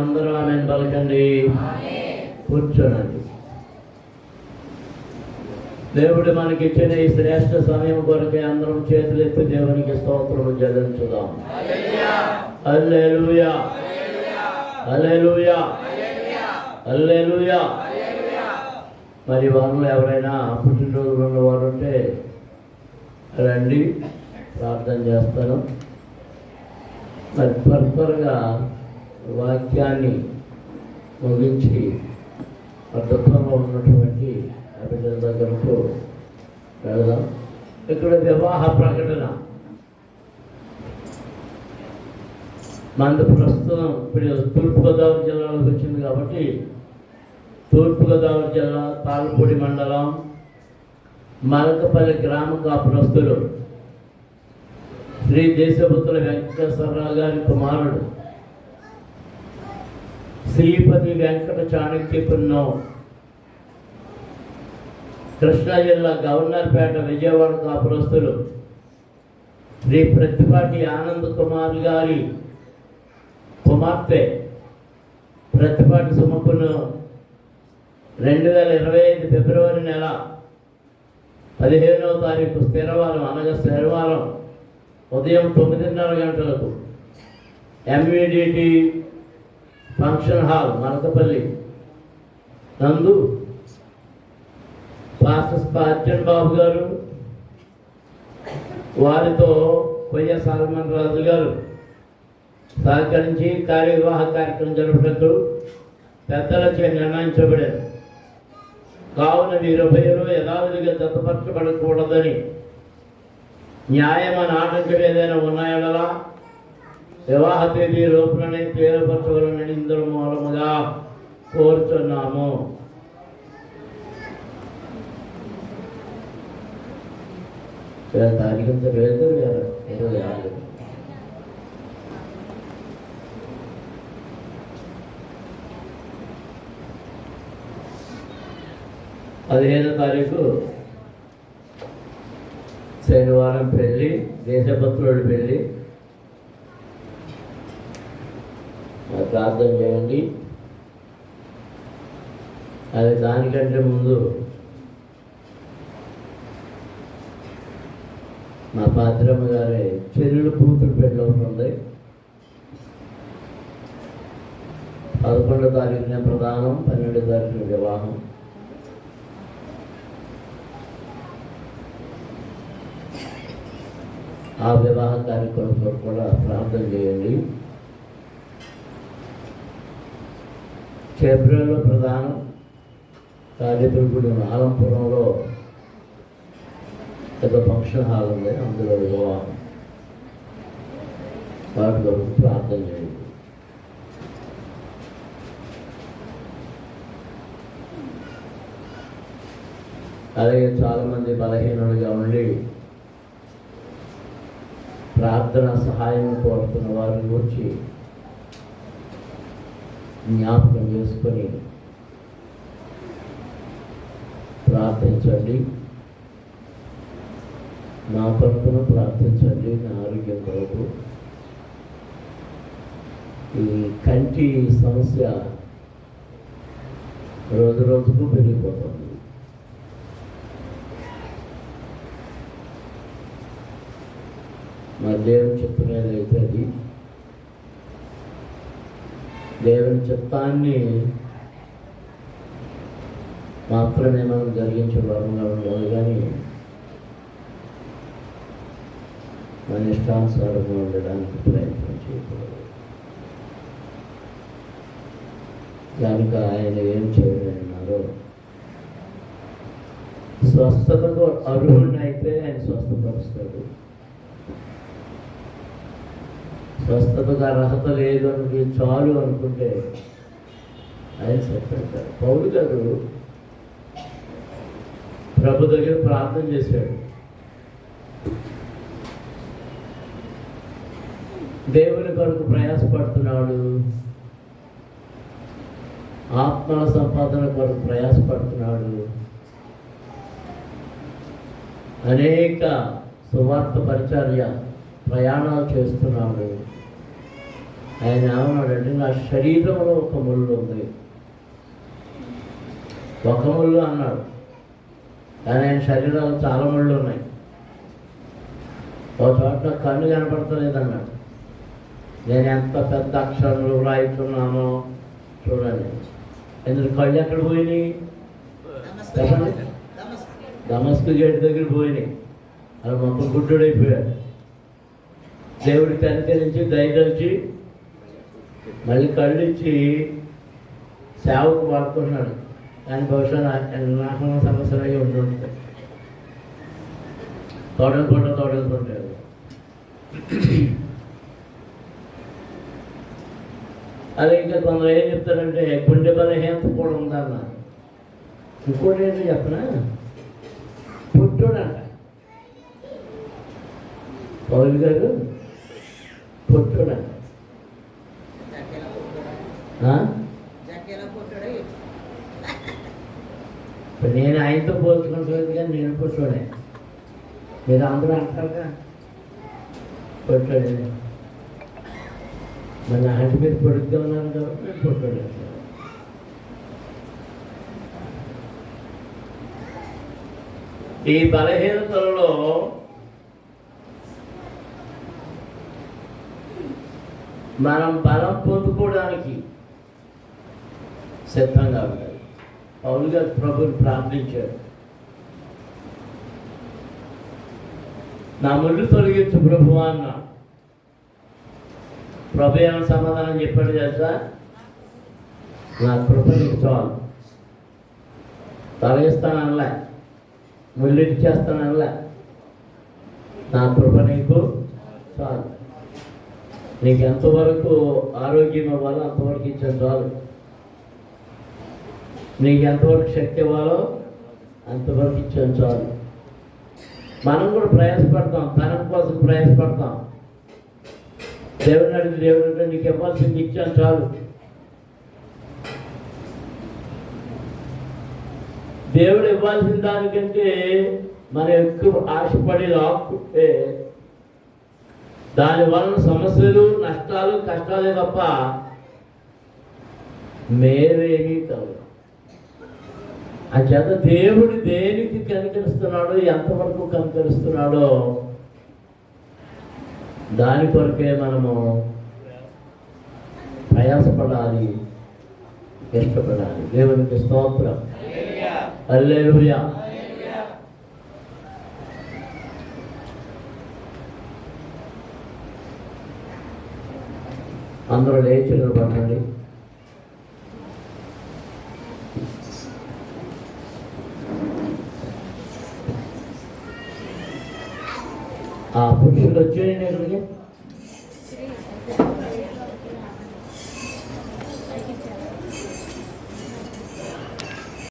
అందరూ ఆమె పలకండి. కూర్చోనండి దేవుడు మనకి ఇచ్చిన ఈ శ్రేష్ఠ సమయం కొరకే అందరం చేతులెత్తి దేవునికి స్తోత్రము చెల్లించుదాం. అల్లెలుయా అల్లెలుయా అల్లెలుయా మరి వారిలో ఎవరైనా పుట్టినరోజులు ఉన్నవారు ఉంటే రండి ప్రార్థన చేస్తాను. మరి త్వర త్వరగా వాక్యాన్ని ముగించి దుఃఖంలో ఉన్నటువంటి ఆ దగ్గరకు వెళదాం. ఇక్కడ వివాహ ప్రకటన. మనది ప్రస్తుతం ఇప్పుడు తూర్పుగోదావరి జిల్లాలోకి వచ్చింది కాబట్టి తూర్పుగోదావరి జిల్లా తాళ్ళపూడి మండలం మలకపల్లి గ్రామ కాపురస్తులు శ్రీ దేశపుత్రుల వెంకటేశ్వరరావు గారి కుమారుడు శ్రీపతి వెంకట చాణక్య కృష్ణా జిల్లా గవర్నర్పేట విజయవాడ కాపురస్తులు శ్రీ ప్రతిపాటి ఆనంద్ కుమార్ గారి కుమార్తె ప్రతిపాటి సుమకును రెండు వేల ఇరవై ఐదు ఫిబ్రవరి నెల పదిహేనవ తారీఖు స్థిరవారం అనగా శనివారం ఉదయం తొమ్మిదిన్నర గంటలకు ఎంవిడిటి ఫంక్షన్ హాల్ మరతపల్లి నందు పాస్టర్ అర్జున్ బాబు గారు వారితో కొయ్య సాల్మన్ రాజు గారు సహకరించి కార్యవివాహ కార్యక్రమం జరుపుటకు పెద్దలచే నిర్ణయించబడారు. కావున వీరుభయులు యథావిధిగా జతపరచబడకూడదని న్యాయమైన ఆటంకం ఏదైనా ఉన్నాయడలా వివాహ తేదీ రూపులని తేలిపరచవలనని ఇందులో మూలముగా కోరుతున్నాము తారీఖంత లేదు ఇరవై ఆరు పదిహేనో తారీఖు శనివారం పెళ్ళి దేశభక్తుడు పెళ్ళి మరి ప్రార్థన చేయండి. అది దానికంటే ముందు మా పాత్రమ్మ గారి చెల్లెలు కూతురు పెళ్ళి అవుతుంది. పదకొండో తారీఖున ప్రధానం పన్నెండో తారీఖున వివాహం. ఆ వివాహ కార్యక్రమం కూడా ప్రార్థన చేయండి. ఫిబ్రవరిలో ప్రధానం తాడేపల్లిగూడెం ఆలంపురంలో పెద్ద ఫంక్షన్ హాల్ ఉంది. అందులో వివాహం. వాటి కొరకు ప్రార్థన చేయండి. అలాగే చాలామంది బలహీనుడిగా ఉండి ప్రార్థన సహాయం కోరుతున్న వారిని గురించి జ్ఞాపకం చేసుకొని ప్రార్థించండి. నా తరపున ప్రార్థించండి నా ఆరోగ్యం కొరకు ఈ కంటి సమస్య రోజు రోజుకు పెరిగిపోతుంది. మరి దేవుని చిత్తం ఏదైతే అది దేవుని చిత్తాన్ని మాత్రమే మనం జరిగించే భాగంగా ఉండాలి కానీ మన ఇష్టానుసారంగా ఉండడానికి ప్రయత్నం చేయకూడదు. కనుక ఆయన ఏం చేయలేన్నారో స్వస్థతకు అర్హుడినైతే ఆయన స్వస్థపరుస్తాడు. స్వస్థతకు అర్హత లేదు అనుకుంటే చాలు అనుకుంటే ఆయన చెప్పారు పౌరు గారు ప్రభు దగ్గర ప్రార్థన చేశాడు. దేవుని కొరకు ప్రయాసపడుతున్నాడు. ఆత్మల సంపాదన కొరకు ప్రయాసపడుతున్నాడు. అనేక సువార్త పరిచర్య ప్రయాణాలు చేస్తున్నాడు. ఆయన ఏమన్నాడంటే నా శరీరంలో ఒక ముళ్ళు ఉంది. ఒక ముళ్ళు అన్నాడు. కానీ ఆయన శరీరంలో చాలా ముళ్ళు ఉన్నాయి. ఒక చోట కన్ను కనపడతలేదన్నాడు. నేను ఎంత పెద్ద అక్షరాలు రాయిస్తున్నానో చూడండి. ఎందుకు కళ్ళు ఎక్కడ పోయినాయి? చెప్పండి దమస్కు గేట్ దగ్గర పోయినాయి. అలా మొత్తం గుడ్డుడైపోయాడు. దేవుడి కనికరించి దయదలిచి మళ్ళీ కళ్ళు ఇచ్చి సేవకు వాడుకున్నాడు కానీ బహుశా నాశనం సమస్యలు అయ్యి ఉంటుంటాయి తోటలు తోడనుకుంటాడు అదే ఇంకా కొందరు ఏం చెప్తారంటే గుండె బలహీనత కూడా ఉందన్న. ఇంకోటి ఏంటో చెప్పనా? పుట్టుడంట. పౌల్ గారు పుట్టుడంట. ఇప్పుడు నేను ఆయనతో పోల్చుకుంటలేదు కానీ నేను పుట్టుడే మీరు అందరూ అంటారుగా. పుట్టాడు మన ఆంటి మీద పొడుగ్గా ఉన్నాను కాబట్టి పుట్టాడు. ఈ బలహీనతలలో మనం బలం పొందుకోవడానికి సిద్ధంగా ఉండాలి పౌలు గారు ప్రభుని ప్రార్థించారు. నా ముళ్ళు తొలగించు ప్రభు అన్న. ప్రభు ఏమైనా సమాధానం చెప్పాడు తెలుసా? నా కృపని నీకు చాలు. తొలగిస్తానల్లా ముళ్ళు ఇచ్చేస్తానల్లా నా కృప నీకు చాలు. నీకు ఎంతవరకు ఆరోగ్యం ఇవ్వాలో అంతవరకు ఇచ్చాను చాలు. నీకు ఎంతవరకు శక్తి ఇవ్వాలో అంతవరకు ఇచ్చాను చాలు. మనం కూడా ప్రయాసపడతాం ధనం కోసం ప్రయాసపడతాం. దేవుని అడిగి దేవుడు అంటే నీకు ఇవ్వాల్సింది ఇచ్చాను చాలు. దేవుడు ఇవ్వాల్సిన దానికంటే మనం ఎక్కువ ఆశపడి లాక్కుంటే దాని వలన సమస్యలు నష్టాలు కష్టాలే తప్ప మేలేమీ కలదు అంచేత దేవుడు దేనికి కనికరిస్తున్నాడో ఎంతవరకు కనికరిస్తున్నాడో దాని కొరకే మనము ప్రయాసపడాలి ఇష్టపడాలి. దేవునికి స్తోత్రం. అల్లే అందరూ లేచి నిలబడండి. ఆ పురుషులు వచ్చేయండి ఇక్కడికి